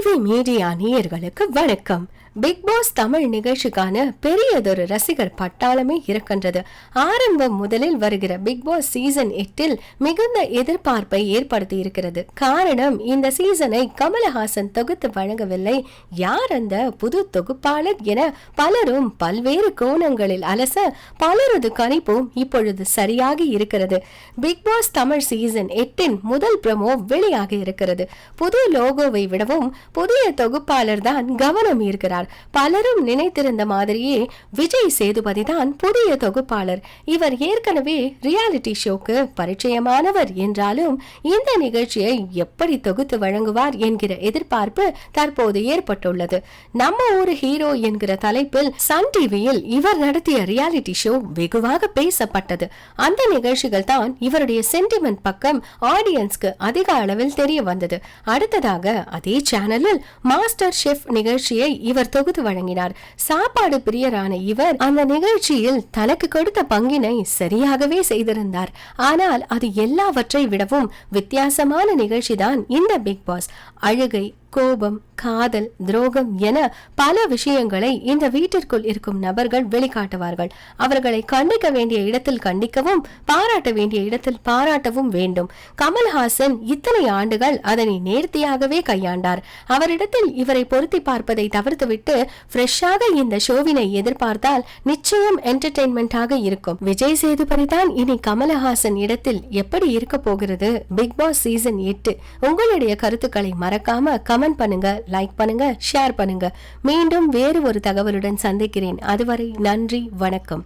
TV media நேயர்களுக்கு வணக்கம். Big pass Tamil நிகழ்ச்சிக்கான பெரியதொரு ரசிகர் பட்டாளமே இருக்கின்றது. ஆரம்பம் முதலில் வருகிற பிக் பாஸ் சீசன் எட்டில் மிகுந்த எதிர்பார்ப்பை ஏற்படுத்தி இருக்கிறது. காரணம் இந்த சீசனை கமலஹாசன் தொகுத்து வழங்கவில்லை. யார் அந்த புது தொகுப்பாளர் என பலரும் பல்வேறு கோணங்களில் அலச பலரது கணிப்பும் இப்பொழுது சரியாகி இருக்கிறது. பிக் பாஸ் தமிழ் சீசன் எட்டின் முதல் ப்ரமோ வெளியாகி இருக்கிறது. புது லோகோவை விடவும் புதிய தொகுப்பாளர் தான் கவனம் இருக்கிறார் ஈர்க்கிறார் பலரும் நினைத்திருந்த மாதிரியே விஜய் சேதுபதி தான் புதிய தொகுப்பாளர். இவர் ஏற்கனவே ரியாலிட்டி ஷோக்கு பரிச்சயமானவர் என்றாலும் இந்த நிகழ்ச்சியை எப்படி தொகுத்து வழங்குவார் என்கிற எதிர்பார்ப்பு தற்போது ஏற்பட்டுள்ளது. நம்ம ஒரு ஹீரோ என்கிற தலைப்பில் சன் டிவியில் இவர் நடத்திய ரியாலிட்டி ஷோ வெகுவாக பேசப்பட்டது. அந்த நிகழ்ச்சிகள் தான் இவருடைய சென்டிமெண்ட் பக்கம் ஆடியன்ஸ்க்கு அதிக அளவில் தெரிய வந்தது. அடுத்ததாக அதே சேனலில் மாஸ்டர் ஷெஃப் நிகழ்ச்சியை இவர் தொகுத்து வழங்கினார். சாப்பாடு பிரியரான இவர் அந்த நிகழ்ச்சியில் தனக்கு கொடுத்த பங்கினை சரியாகவே செய்திருந்தார். ஆனால் அது எல்லாவற்றை விடவும் வித்தியாசமான நிகழ்ச்சிதான் இந்த பிக் பாஸ். அழுகை கோபம் காதல் துரோகம் என பல விஷயங்களை இந்த வீட்டிற்குள் இருக்கும் நபர்கள் வெளிக்காட்டுவார்கள். அவர்களை கண்டிக்க வேண்டிய இடத்தில் கண்டிக்கவும் பாராட்ட வேண்டிய இடத்தில் பாராட்டவும் வேண்டும். கமல்ஹாசன் இத்தனை ஆண்டுகள் அதனை நேர்த்தியாகவே கையாண்டார். அவரிடத்தில் இவரை பொருத்தி பார்ப்பதை தவிர்த்துவிட்டு ஃப்ரெஷ்ஷாக இந்த ஷோவினை எதிர்பார்த்தால் நிச்சயம் என்டர்டெயின்மெண்டாக இருக்கும். விஜய் சேதுபதி தான் இனி கமல்ஹாசன் இடத்தில் எப்படி இருக்க போகிறது பிக் பாஸ் சீசன் எட்டு. உங்களுடைய கருத்துக்களை மறக்காம கம் கமெண்ட் பண்ணுங்க லைக் பண்ணுங்க ஷேர் பண்ணுங்க. மீண்டும் வேறு ஒரு தகவலுடன் சந்திக்கிறேன். அதுவரை நன்றி வணக்கம்.